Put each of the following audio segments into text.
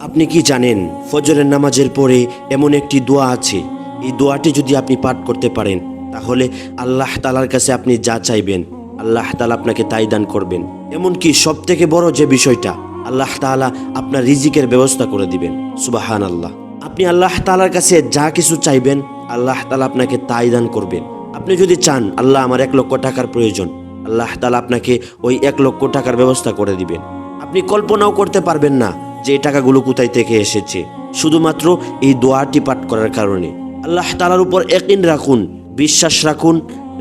আপনি কি জানেন, ফজরের নামাজের পরে এমন একটি দোয়া আছে? এই দোয়াটি যদি আপনি পাঠ করতে পারেন, তাহলে আল্লাহ তালার কাছে আপনি যা চাইবেন, আল্লাহ তালা আপনাকে তাই দান করবেন। এমনকি সব থেকে বড় যে বিষয়টা, আল্লাহ তাআলা আপনার রিজিকের ব্যবস্থা করে দিবেন। সুবাহান আল্লাহ আপনি আল্লাহ তালার কাছে যা কিছু চাইবেন, আল্লাহ তালা আপনাকে তাই দান করবেন। আপনি যদি চান, আল্লাহ আমার এক লক্ষ টাকার প্রয়োজন, আল্লাহ তালা আপনাকে ওই এক লক্ষ টাকার ব্যবস্থা করে দিবেন। আপনি কল্পনাও করতে পারবেন না যে টাকাগুলো কোথায় থেকে এসেছে, শুধুমাত্র এই দোয়াটি পাঠ করার কারণে। আল্লাহ তালার উপর একদিন রাখুন, বিশ্বাস রাখুন,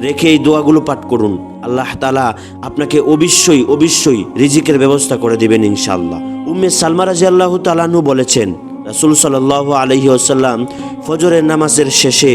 রেখে এই দোয়াগুলো পাঠ করুন। আল্লাহ তালা আপনাকে অবশ্যই অবশ্যই রিজিকের ব্যবস্থা করে দেবেন ইনশাল্লাহ উম্মে সালমা রাজি আল্লাহ তালানু বলেছেন, রাসুল সাল্লাহ আলহি আসাল্লাম ফজরের নামাজের শেষে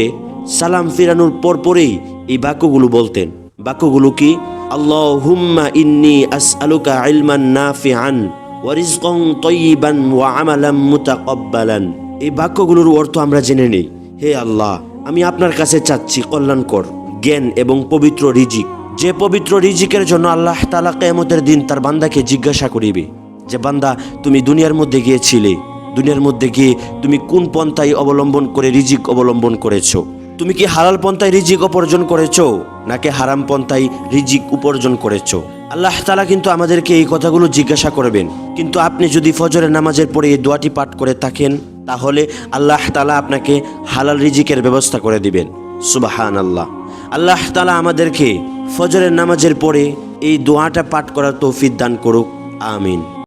সালাম ফিরানোর পরপরেই এই বাক্যগুলো বলতেন। বাক্যগুলো কি? আল্লাহ হুম্মা ইন্নি আস আলুকা ইলমান নাফিআন। ওয়ারিজকং তৈবান ওয়া আমালাম মুতাকব্বালান। এই বাক্যগুলোর অর্থ আমরা জেনে নেই। হে আল্লাহ, আমি আপনার কাছে চাচ্ছি কল্যাণকর, জ্ঞান এবং পবিত্র রিজিক। যে পবিত্র রিজিকের জন্য আল্লাহ তালা কেমতের দিন তার বান্দাকে জিজ্ঞাসা করিবে, যে বান্দা, তুমি দুনিয়ার মধ্যে গিয়েছিলে। দুনিয়ার মধ্যে গিয়ে তুমি কোন পন্থায় অবলম্বন করে রিজিক অবলম্বন করেছ? তুমি কি হালাল পন্থায় রিজিক উপার্জন করেছ, নাকি হারাম পন্থায় রিজিক উপার্জন করেছ? আল্লাহ তালা কিন্তু আমাদেরকে এই কথাগুলো জিজ্ঞাসা করবেন। কিন্তু আপনি যদি ফজরের নামাজের পরে এই দোয়াটি পাঠ করে থাকেন, তাহলে আল্লাহ তালা আপনাকে হালাল রিজিকের ব্যবস্থা করে দিবেন। সুবাহান আল্লাহ আল্লাহ তালা আমাদেরকে ফজরের নামাজের পরে এই দোয়াটা পাঠ করার তৌফিক দান করুক। আমিন।